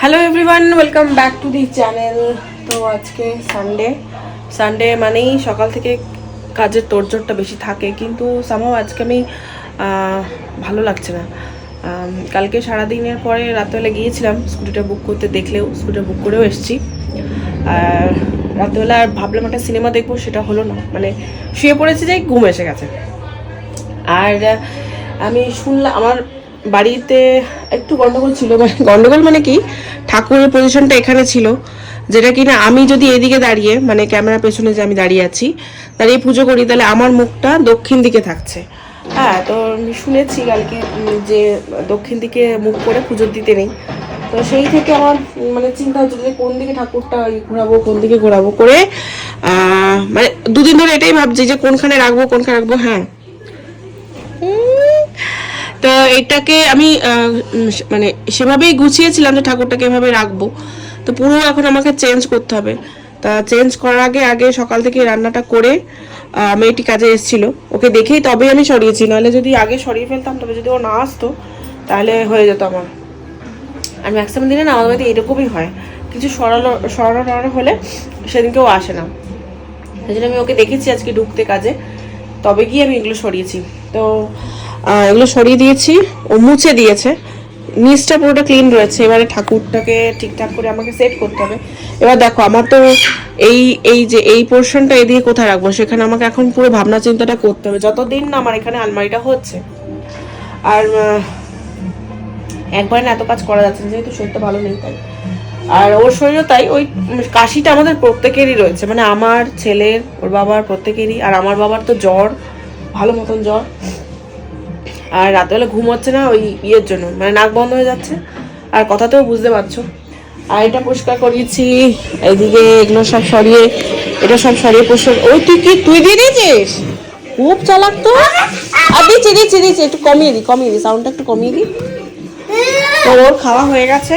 Hello everyone welcome back to the channel তো আজকে Sunday Sunday মানেই সকাল থেকে কাজের তোড়জোড়টা বেশি থাকে, কিন্তু সামাও আজকে আমি ভালো লাগছে না। কালকে সারাদিনের পরে রাত্রেবেলা গিয়েছিলাম স্কুটিটা বুক করতে, দেখলেও স্কুটিটা বুক করেও এসেছি। আর রাত্রেবেলা আর ভাবলাম একটা সিনেমা দেখব, সেটা হলো না। মানে শুয়ে পড়েছে যে ঘুম এসে গেছে। আর আমি শুনলাম আমার বাড়িতে একটু গন্ডগোল ছিল মানে গন্ডগোল মানে কি? ঠাকুরের পজিশনটা এখানে ছিল, যেটা কিনা আমি যদি এদিকে দাঁড়িয়ে মানে ক্যামেরা পেছনে যে আমি দাঁড়িয়ে আছি দাঁড়িয়ে পুজো করি, তাহলে আমার মুখটা দক্ষিণ দিকে থাকছে। হ্যাঁ তো শুনেছি কালকে যে দক্ষিণ দিকে মুখ করে পুজো দিতে নেই। তো সেই থেকে আমার মানে চিন্তা হচ্ছে যে কোন দিকে ঠাকুরটা ই ঘোরাবো, কোন দিকে ঘোরাবো করে মানে দুদিন ধরে এটাই ভাবছি যে কোনখানে রাখব কোনখানে রাখব হ্যাঁ। তো এটাকে আমি মানে সেভাবেই গুছিয়েছিলাম যে ঠাকুরটাকে এভাবে রাখব। তো পুরো এখন আমাকে চেঞ্জ করতে হবে। তা চেঞ্জ করার আগে আগে সকাল থেকে রান্নাটা করে মেয়েটি কাজে এসেছিল। ওকে দেখেই তবে আমি সরিয়েছি, নাহলে যদি আগে সরিয়ে ফেলতাম, তবে যদি ও না আসতো, তাহলে হয়ে যেত আমার। আর ম্যাক্সিমাম দিনে না, আমাদের বাড়িতে এরকমই হয়। কিছু সরালো সরানো টরানো হলে সেদিনকেও আসে না। সেই জন্য আমি ওকে দেখেছি আজকে ঢুকতে কাজে। তবে গিয়ে আমি এগুলো সরিয়েছি। তো এগুলো সরিয়ে দিয়েছি। ও মুছে দিয়েছে। নিচটা পুরোটা ক্লিন রয়েছে। এবারে ঠাকুরটাকে ঠিকঠাক করে আমাকে সেট করতে হবে। এবার দেখো, আমার তো এই এই যে এই পোর্শনটা এদিকে কোথায় রাখব? সেখানে আমাকে এখন পুরো ভাবনা চিন্তাটা করতে হবে। যতদিন না আমার এখানে আলমারিটা হচ্ছে, আর একবার না এত কাজ করা যাচ্ছে না, যেহেতু শরীরটা ভালো নেই তাই। আর ওর শরীরও তাই। ওই কাশিটা আমাদের প্রত্যেকেরই রয়েছে। মানে আমার ছেলের, ওর বাবার প্রত্যেকেরই। আর আমার বাবার তো জ্বর, ভালো মতন জ্বর। আর রাতেবেলা ঘুম হচ্ছে না ওই ইয়ের জন্য মানে নাক বন্ধ হয়ে যাচ্ছে। আর কথাতেও বুঝতে পারছ। আর এটা পরিষ্কার করিয়েছি এইদিকে এগুলো সব সরিয়ে, এটা সব সরিয়ে পরিষ্কার ওই তুই কি তুই দিয়ে দিয়েছিস? খুব চালাক তো। আর দিচ্ছি দিচ্ছি দিচ্ছি, একটু কমিয়ে দিই কমিয়ে দিই সাউন্ডটা একটু কমিয়ে দিই। তো ওর খাওয়া হয়ে গেছে।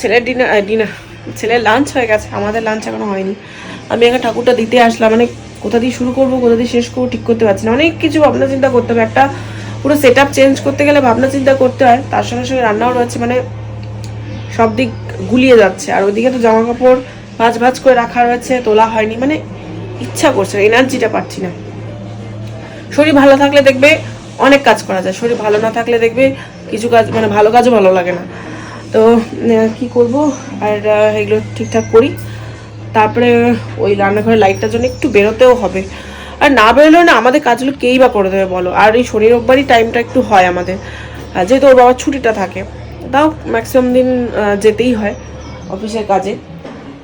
ছেলের ডিনার ডিনার ছেলের লাঞ্চ হয়ে গেছে। আমাদের লাঞ্চ এখনও হয়নি। আমি এখানে ঠাকুরটা দিতে আসলাম মানে কোথা দিয়ে শুরু করব, কোথা দিয়ে শেষ করব ঠিক করতে পারছি না। অনেক কিছু ভাবনা চিন্তা করতে হবে। একটা পুরো সেট চেঞ্জ করতে গেলে ভাবনা চিন্তা করতে হয়। তার সঙ্গে সঙ্গে রান্নাও রয়েছে মানে সব দিক গুলিয়ে যাচ্ছে। আর ওইদিকে তো জামা কাপড় ভাজ ভাজ করে রাখা রয়েছে, তোলা হয়নি মানে ইচ্ছা করছে এনার্জিটা পাচ্ছি না। শরীর ভালো থাকলে দেখবে অনেক কাজ করা যায়, শরীর ভালো না থাকলে দেখবে কিছু কাজ মানে ভালো কাজও ভালো লাগে না। তো কি করব? আর এগুলো ঠিকঠাক করি। তারপরে ওই রান্নাঘরের লাইটটার জন্য একটু বেরোতেও হবে। আর না বেরোলেও না আমাদের কাজগুলো কেই বা করে দেবে বলো? আর এই শনি রোববারই টাইমটা একটু হয় আমাদের। যেহেতু ওর বাবার ছুটিটা থাকে। তাও ম্যাক্সিমাম দিন যেতেই হয় অফিসের কাজে।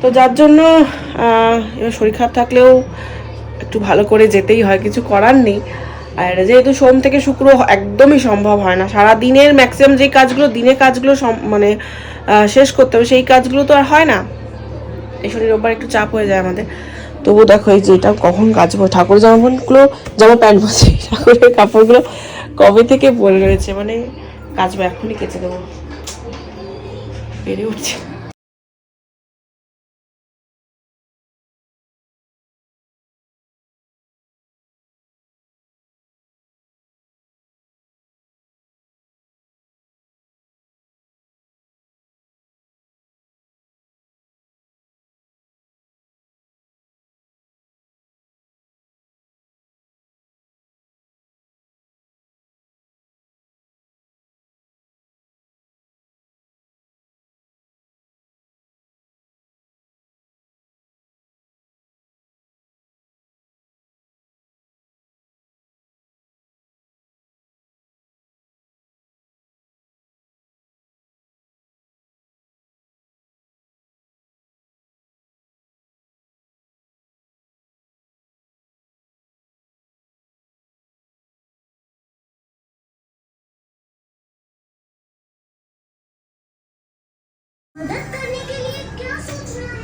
তো যার জন্য শরীর খারাপ থাকলেও একটু ভালো করে যেতেই হয়, কিছু করার নেই। আর যেহেতু সোম থেকে শুক্র একদমই সম্ভব হয় না। সারা দিনের ম্যাক্সিমাম যে কাজগুলো দিনে কাজগুলো মানে শেষ করতে হবে, সেই কাজগুলো তো আর হয় না। এই শনি রোববার একটু চাপ হয়ে যায় আমাদের। তবু দেখো এই যে এটা কখন কাচবো ঠাকুর জামাগুলো, জামা প্যান্ট বসে ঠাকুরের কাপড়গুলো কবে থেকে পরে রয়েছে? মানে কাচবো এখনই কেচে দেবো। বেড়ে উঠছে।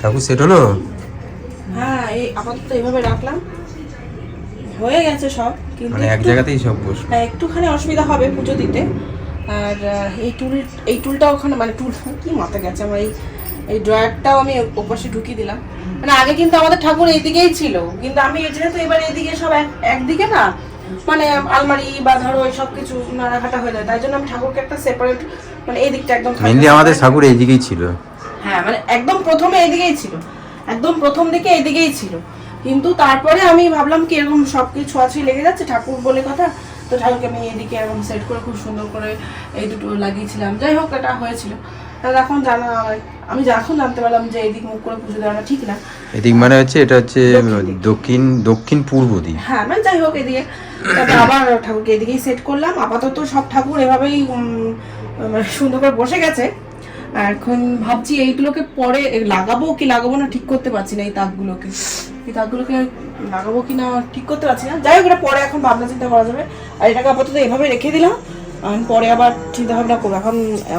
ঠাকুর সেট হলো? হ্যাঁ এই আপাতত এইভাবে রাখলাম। হয়ে গেছে সব কিন্তু মানে এক জায়গাতেই সব বসবে। হ্যাঁ একটুখানি অসুবিধা হবে পুজো দিতে। আর এই টুল এই টুলটা ওখানে মানে টুল কি মাথা গেছে আমার এই এই ড্রয়ারটাও আমি ওপাশে ঢুকিয়ে দিলাম। মানে আগে কিন্তু আমাদের ঠাকুর এইদিকেই ছিল কিন্তু আমি যেহেতু এবার এইদিকে সব এক একদিকে না মানে আলমারি বা ধরো ওই সব কিছু নাড়াঘাটা হয়ে যায়। তাই জন্য আমি ঠাকুরকে একটা সেপারেট মানে এই দিকটা একদম মেনলি আমাদের। ঠাকুর এইদিকেই ছিল। হ্যাঁ মানে একদম প্রথমে এদিকেই ছিল। একদম প্রথম দিকে এদিকেই ছিল। কিন্তু তারপরে আমি ভাবলাম কি এরকম সব কিছু আছে লেগে যাচ্ছে ঠাকুর বলে কথা। তো ঠাকুরকে আমি এদিকে এরকম সেট করে খুব সুন্দর করে এই দুটো লাগিয়েছিলাম। যাই হোক এটা হয়েছিল। তাহলে এখন জানা আমি যা- এখন জানতে পারলাম যে এদিক মুখ করে পুজো দেওয়াটা ঠিক না। এদিক মানে হচ্ছে এটা হচ্ছে দক্ষিণ দক্ষিণ পূর্ব দিক। হ্যাঁ মানে যাই হোক এদিকে। তারপরে আবার ঠাকুরকে এদিকেই সেট করলাম। আপাতত সব ঠাকুর এভাবেই মানে সুন্দর করে বসে গেছে। আর এখন ভাবছি এইগুলোকে পরে লাগাবো কি লাগাবো না ঠিক করতে পারছি না এই তাকগুলোকে এই তাকগুলোকে লাগাবো কি না ঠিক করতে পারছি না। যাই হোক এটা পরে এখন ভাবনা চিন্তা করা যাবে। আর এটাকে আপাতত এভাবে রেখে দিলাম। এখন পরে আবার চিন্তা ভাবনা করব। এখন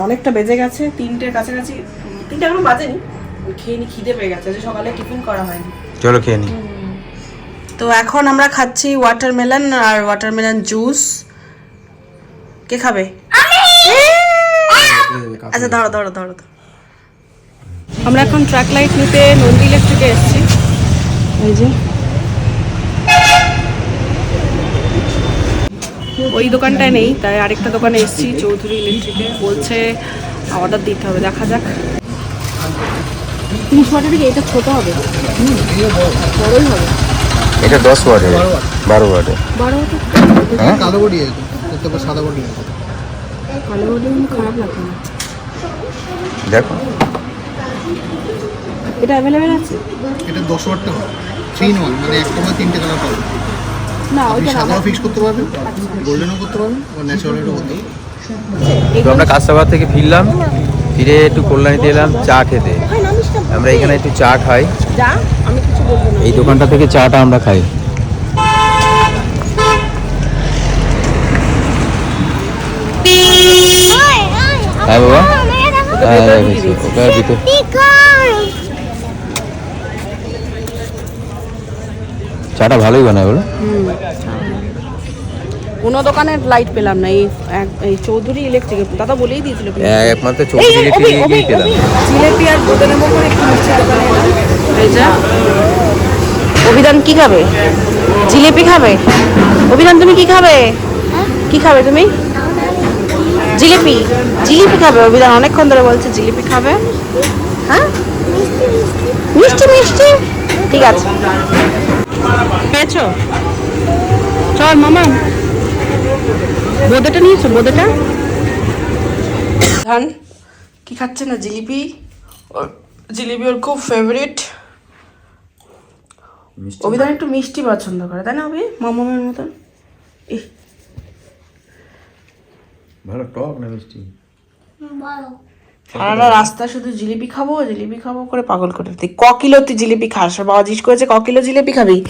অনেকটা বেজে গেছে তিনটের কাছাকাছি তিনটে এখনও বাজেনি। খেয়ে নি খিদে পেয়ে গেছে যে সকালে টিফিন করা হয়নি। চলো খেয়ে নি। তো এখন আমরা খাচ্ছি ওয়াটারমেলন আর ওয়াটারমেলন জুস কে খাবে? আচ্ছা দাঁড়ো দাঁড়ো দাঁড়ো। আমরা এখন ট্রাক লাইট নিতে নন্দী ইলেকট্রিকে এসেছি। এই যে। ওই দোকানটায় নেই তাই আরেকটা দোকানে এসেছি চৌধুরী ইলেকট্রিকে। বলছে অর্ডার দিতে হবে দেখা যাক। তিরিশ ওয়াটের কি এটা ছোট হবে। বড়ই হবে। এটা দশ ওয়াটের বারো ওয়াটের। বড় ওটা হ্যাঁ? কালো বডি আছে তারপর সাদা বডি আছে। ভালো হলে খারাপ লাগবে না। দেখো। এটা অ্যাভেলেবেল আছে? এটা দশ ওয়াটটা থ্রি ইন ওয়ান মানে একটা বা তিনটে কালার পাবেন না ওইটা সাদাও ফিক্স করতে পারবেন গোল্ডেনও করতে পারবেন বা ন্যাচারালও করতে পারবেন তো আমরা কাস্তাবাদ থেকে ফিরলাম ফিরে একটু কল্যাণীতে এলাম চা খেতে আমরা এখানে একটু চা খাই যা আমি কিছু বলব না এই দোকানটা থেকে চাটা আমরা খাই হ্যাঁ বাবা হ্যাঁ ওকে আর দিতে চাটা ভালোই বানায় বলো। কোনো দোকানে লাইট পেলাম না এই এক- এই চৌধুরী ইলেকট্রিক দাদা বলেই দিয়েছিল একমাত্র চৌধুরী ইলেকট্রিক গিয়েই পেলাম জিলেপি আর বোঁদে নেব করে একটু মিষ্টি দোকানে এলাম। এই যে অভিধান কি খাবে? জিলেপি খাবে? অভিধান তুমি কি খাবে? কি খাবে তুমি? জিলিপি। জিলিপি খাবে অভিধান অনেকক্ষণ ধরে বলছে জিলিপি খাবে। হ্যাঁ? মিষ্টি মিষ্টি। ঠিক আছে। পেয়েছ? চল মামা। বোঁদেটা নিয়েছো বোঁদেটা? ধান কি খাচ্ছে না জিলিপি? ওর জিলিপি ওর খুব ফেভারিট অভিধান একটু মিষ্টি পছন্দ করে তাই না অভি? মামামের মতন? ভালো টক না মিষ্টি? সারাটা রাস্তা শুধু জিলিপি খাব জিলিপি খাব করে পাগল করে দিই ক কিলো তুই জিলিপি খাস? বাবা জিজ্ঞেস করেছে ক কিলো জিলিপি খাবি?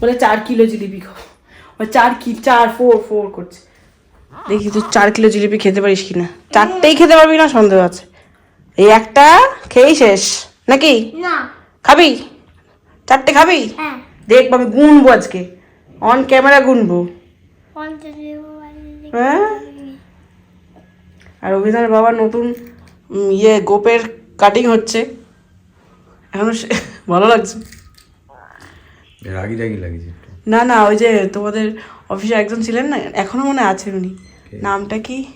বলে চার কিলো জিলিপি খাব। ও চার কি চার ফোর ফোর করছে। দেখি তুই চার কিলো জিলিপি খেতে পারিস কিনা? চারটেই খেতে পারবি না? সন্দেহ আছে। এই একটা খেয়েই শেষ। নাকি? না। খাবি? চারটে খাবি? হ্যাঁ। দেখব আমি গুনবো আজকে। অন ক্যামেরা গুনবো। হ্যাঁ? আর অভিধানের বাবা নতুন ইয়ে গোপের কাটিং হচ্ছে। এখনও ভালো লাগছে। রাগি রাগি লাগছে না না ওই যে তোমাদের অফিসে একজন ছিলেন না এখনও মনে আছে উনি। নামটা কি?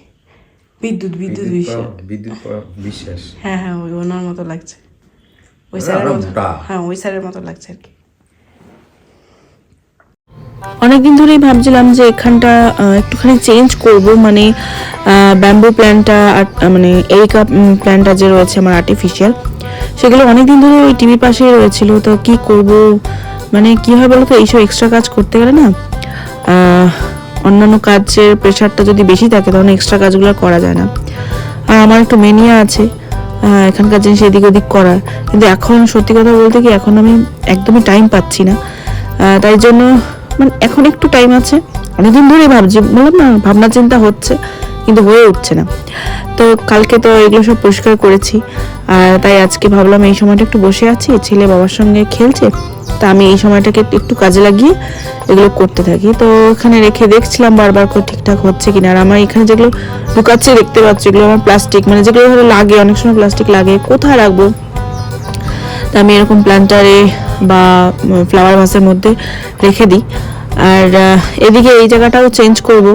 বিদ্যুৎ বিদ্যুৎ বিশ্বাস। বিদ্যুৎ বিশ্বাস। হ্যাঁ হ্যাঁ ওই ওনার মতো লাগছে। ওই স্যারের মতো হ্যাঁ ওই স্যারের মতো লাগছে আর কি। অনেকদিন ধরেই ভাবছিলাম যে এখানটা একটুখানি চেঞ্জ করব। মানে ব্যাম্বু প্ল্যান্টটা মানে এরিকা প্ল্যান্টটা যে রয়েছে আমার আর্টিফিশিয়াল সেগুলো অনেকদিন ধরে ওই টিভির পাশেই রয়েছিল। তো কি করব? মানে কি হয় বলতো? এইসব এক্সট্রা কাজ করতে গেলে না অন্যান্য কাজের প্রেশারটা যদি বেশি থাকে তখন এক্সট্রা কাজগুলো করা যায় না। আর আমার একটু মেনিয়া আছে এখানকার জিনিস এদিক ওদিক করা। কিন্তু এখন সত্যি কথা বলতে কি, এখন আমি একদমই টাইম পাচ্ছি না। তাই জন্য মানে এখন একটু টাইম আছে। অনেকদিন ধরেই ভাবছি, বললাম না, ভাবনা চিন্তা হচ্ছে, কিন্তু হয়ে উঠছে না। তো কালকে তো এগুলো সব পরিষ্কার করেছি, আর তাই আজকে ভাবলাম এই সময়টা একটু বসে আছি, ছেলে বাবার সঙ্গে খেলছে, তা আমি এই সময়টাকে একটু কাজে লাগিয়ে এগুলো করতে থাকি। তো এখানে রেখে দেখছিলাম বারবার করে ঠিকঠাক হচ্ছে কিনা, আর আমার এখানে যেগুলো ঢুকাচ্ছে দেখতে পাচ্ছি, এগুলো আমার প্লাস্টিক মানে যেগুলো ধরো লাগে, অনেক সময় প্লাস্টিক লাগে, কোথায় রাখব? আমি এরকম প্ল্যান্টারে বা ফ্লাওয়ার ভাসের মধ্যে রেখে দিই। আর এদিকে এই জায়গাটাও চেঞ্জ করব।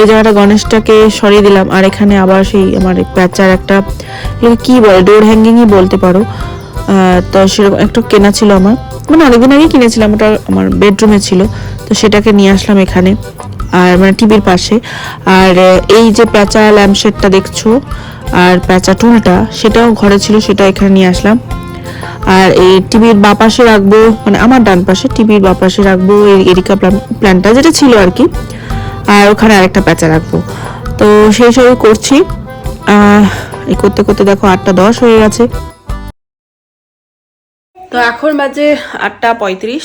এই জায়গাটা গণেশটাকে সরিয়ে দিলাম। আর এখানে আবার সেই আমার প্যাচার একটা কি বলে ডোর হ্যাঙ্গিংই বলতে পারো। তো সেরকম একটা কেনা ছিল আমার। মানে অনেকদিন আগেই কিনেছিলাম, ওটা আমার বেডরুমে ছিল। তো সেটাকে নিয়ে আসলাম এখানে, আর মানে টিভির পাশে। আর এই যে প্যাঁচা ল্যাম্পশেডটা দেখছ, আর প্যাঁচা টুলটা, সেটাও ঘরে ছিল, সেটা এখানে নিয়ে আসলাম। আর এই টিভির বা পাশে রাখব মানে আমার ডান পাশে টিভির বা পাশে রাখব এই এরিকা প্ল্যানটা যেটা ছিল আর কি। আর ওখানে আরেকটা প্যাঁচা রাখব। তো সেই সবই করছি। এই করতে করতে দেখো আটটা দশ হয়ে গেছে। তো এখন বাজে আটটা পঁয়ত্রিশ।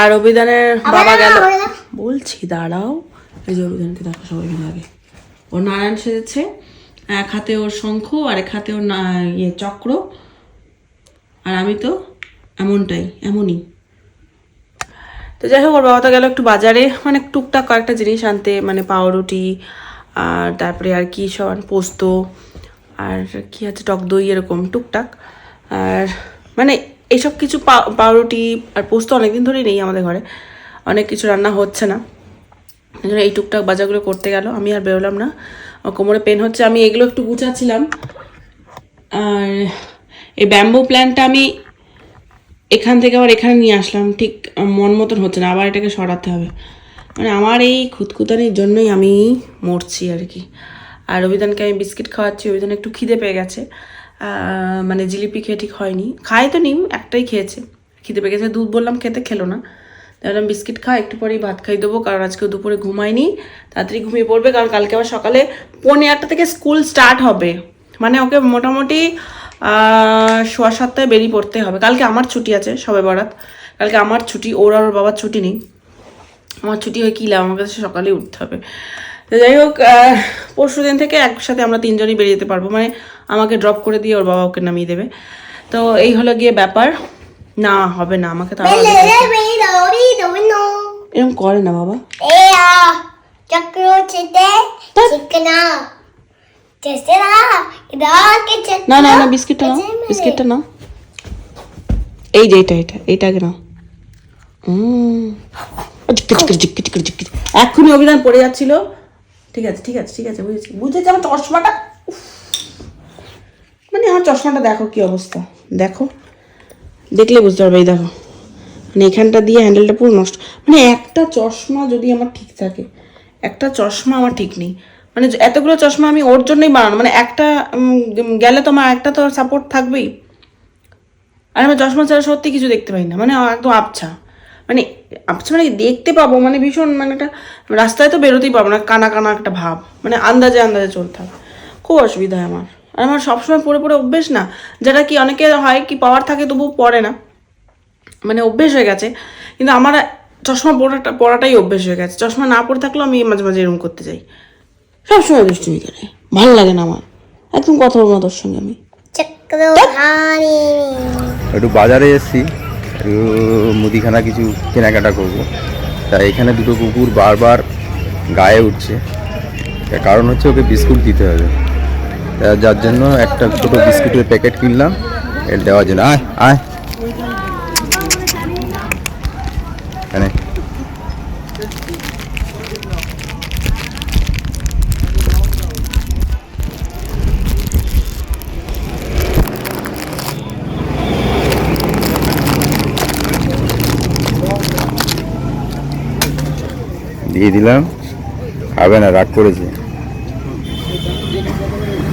আর অভিধানের বাবা গেল। বলছি দাঁড়াও। এই যে অভিধানকে দেখো সবাই মিলে আগে। ও নারায়ণ সেজেছে। এক হাতে ওর শঙ্খ আর এক হাতে ওর ইয়ে চক্র। আর আমি তো এমনটাই, এমনই। তো যাই হোক, ওর বাবা তো গেল একটু বাজারে মানে টুকটাক কয়েকটা জিনিস আনতে মানে পাউরুটি আর তারপরে আর কি সব পোস্ত, আর কি আছে, টক দই এরকম, টুকটাক। আর মানে এইসব কিছু পাউরুটি আর পোস্ত অনেকদিন ধরেই নেই আমাদের ঘরে। অনেক কিছু রান্না হচ্ছে না। এই টুকটাক বাজারগুলো করতে গেল, আমি আর বেরোলাম না। কোমরে পেন হচ্ছে, আমি এগুলো একটু গুছাচ্ছিলাম। আর এই ব্যাম্বু প্ল্যান্টটা আমি এখান থেকে আবার এখানে নিয়ে আসলাম। ঠিক মন মতন হচ্ছে না। আবার এটাকে সরাতে হবে। মানে আমার এই খুঁতখুতানির জন্যই আমি মরছি আর কি। আর অভিধানকে আমি বিস্কিট খাওয়াচ্ছি। অভিধান একটু খিদে পেয়ে গেছে। মানে জিলিপি খেয়ে ঠিক হয়নি। খাই তো নিম, একটাই খেয়েছে। খিদে পেয়ে গেছে। দুধ বললাম খেতে খেলো না। তাহলে বিস্কিট খা একটু পরেই ভাত খাই দেবো। কারণ আজকে দুপুরে ঘুমাইনি তাড়াতাড়ি ঘুমিয়ে পড়বে। কারণ কালকে আবার সকালে পৌনে আটটা থেকে স্কুল স্টার্ট হবে। মানে ওকে মোটামুটি সোয়া সাতটায় বেরিয়ে পড়তে হবে। কালকে আমার ছুটি আছে সবে বরাত। কালকে আমার ছুটি, ওর আর ওর বাবার ছুটি নেই। আমার ছুটি হয়ে কী লাভ? আমার কাছে সকালেই উঠতে হবে। তো যাই হোক পরশু দিন থেকে একসাথে আমরা তিনজনই বেরিয়ে যেতে পারব। মানে আমাকে ড্রপ করে দিয়ে ওর বাবা ওকে নামিয়ে দেবে। তো এই হলো গিয়ে ব্যাপার। না, হবে না, আমাকে তো এরকম করে না বাবা। না না না বিস্কিটটা নাও বিস্কিটটা নাও এই যে এটা এটা নাও চিক্কি চিক্কি চিক্কি। এক্ষুনি অভিধান পড়ে যাচ্ছিল ঠিক আছে ঠিক আছে ঠিক আছে বুঝেছি বুঝেছি আমার চশমাটা মানে আমার চশমাটা দেখো কি অবস্থা দেখো দেখলে বুঝতে পারবে এই দেখো মানে এখানটা দিয়ে হ্যান্ডেলটা পুরো নষ্ট মানে একটা চশমা যদি আমার ঠিক থাকে একটা চশমা আমার ঠিক নেই মানে এতগুলো চশমা আমি ওর জন্যই বানানো মানে একটা গেলে তো আমার একটা তো সাপোর্ট থাকবেই। আর আমি চশমা ছাড়া সত্যি কিছু দেখতে পাই না মানে একদম আবছা। মানে আবছা মানে দেখতে পাবো মানে ভীষণ মানে একটা, রাস্তায় তো বেরোতেই পাবো না, কানা কানা একটা ভাব মানে আন্দাজে আন্দাজে চলতে হবে। খুব অসুবিধা আমার। আর আমার সবসময় পরে পরে অভ্যেস না যেটা কি অনেকে হয় কি পাওয়ার থাকে তবু পরে না। মানে অভ্যেস হয়ে গেছে, কিন্তু আমার চশমা পড়াটা, পড়াটাই অভ্যেস হয়ে গেছে। চশমা না পরে থাকলেও আমি মাঝে মাঝে এরকম করতে যাই। সবসময় দুষ্টুমি করে ভালো লাগে না আমার। একদম কথা বলব না তোর সঙ্গে আমি। একটু বাজারে এসেছি। একটু মুদিখানা কিছু কেনাকাটা করব। তা এখানে দুটো কুকুর বারবার গায়ে উঠছে। তার কারণ হচ্ছে ওকে বিস্কুট দিতে হবে। তা যার জন্য একটা ছোটো বিস্কুটের প্যাকেট কিনলাম। এটা দেওয়ার জন্য আয় আয়। এখানে দিয়ে দিলাম। খাবে না, রাগ করেছে।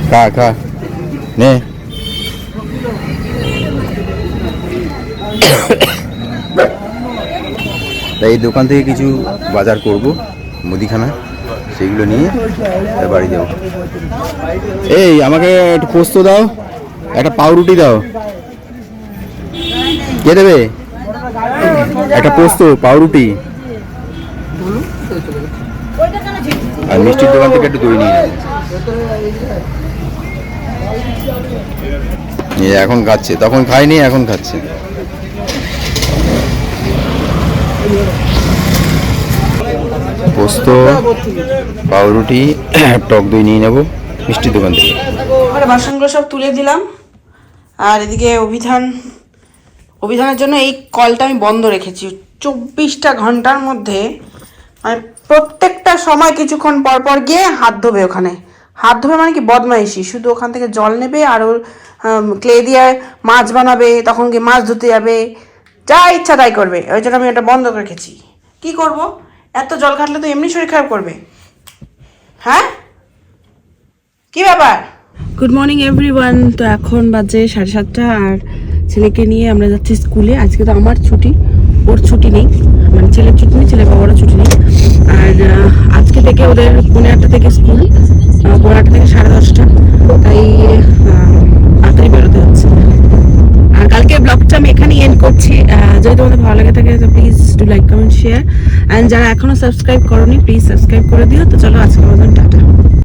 খা খা। নে। এই দোকান থেকে কিছু বাজার করব, মুদিখানা সেগুলো নিয়ে বাড়ি যাব। এই, আমাকে একটু পোস্ত দাও, একটা পাউরুটি দাও। কে দেবে? একটা পোস্ত, পাউরুটি। আর মিষ্টির দোকান থেকে একটু দই নিয়ে এখন খাচ্ছে, তখন খায়নি এখন খাচ্ছে। পোস্ত, পাউরুটি, টক দই নিয়ে নেব মিষ্টির দোকান থেকে। বাসনগুলো সব তুলে দিলাম। আর এদিকে অভিধান, অভিধানের জন্য এই কলটা আমি বন্ধ রেখেছি। চব্বিশটা ঘণ্টার মধ্যে মানে প্রত্যেকটা সময় কিছুক্ষণ পর পর গিয়ে হাত ধোবে ওখানে। হাত ধোবে মানে কি বদমাইশি? শুধু ওখান থেকে জল নেবে আর ওর ক্লে দিয়ে মাছ বানাবে, তখন গিয়ে মাছ ধুতে যাবে। যা ইচ্ছা তাই করবে। ওই জন্য আমি ওটা বন্ধ রেখেছি। কি করব? এত জল ঘাটলে তো এমনি শরীর খারাপ করবে। হ্যাঁ? কি ব্যাপার? গুড মর্নিং এভরিওয়ান তো এখন বাজে সাড়ে সাতটা আর ছেলেকে নিয়ে আমরা যাচ্ছি স্কুলে। আজকে তো আমার ছুটি, ওর ছুটি নেই। মানে ছেলের ছুটি নেই ছেলে বাবারও ছুটি নেই। আর আজকে থেকে ওদের পনেরো আটটা থেকে স্কুল পনেরো আটটা থেকে সাড়ে দশটা। তাই তাড়াতাড়ি বেরোতে হচ্ছে। আর কালকে ব্লগটা আমি এখানেই এন্ড করছি। যদি তোমাদের ভালো লাগে থাকে, তো please do like comment share and যারা এখনও সাবস্ক্রাইব করোনি প্লিজ সাবস্ক্রাইব করে দিও। তো চলো আজকে মতন, টাটা।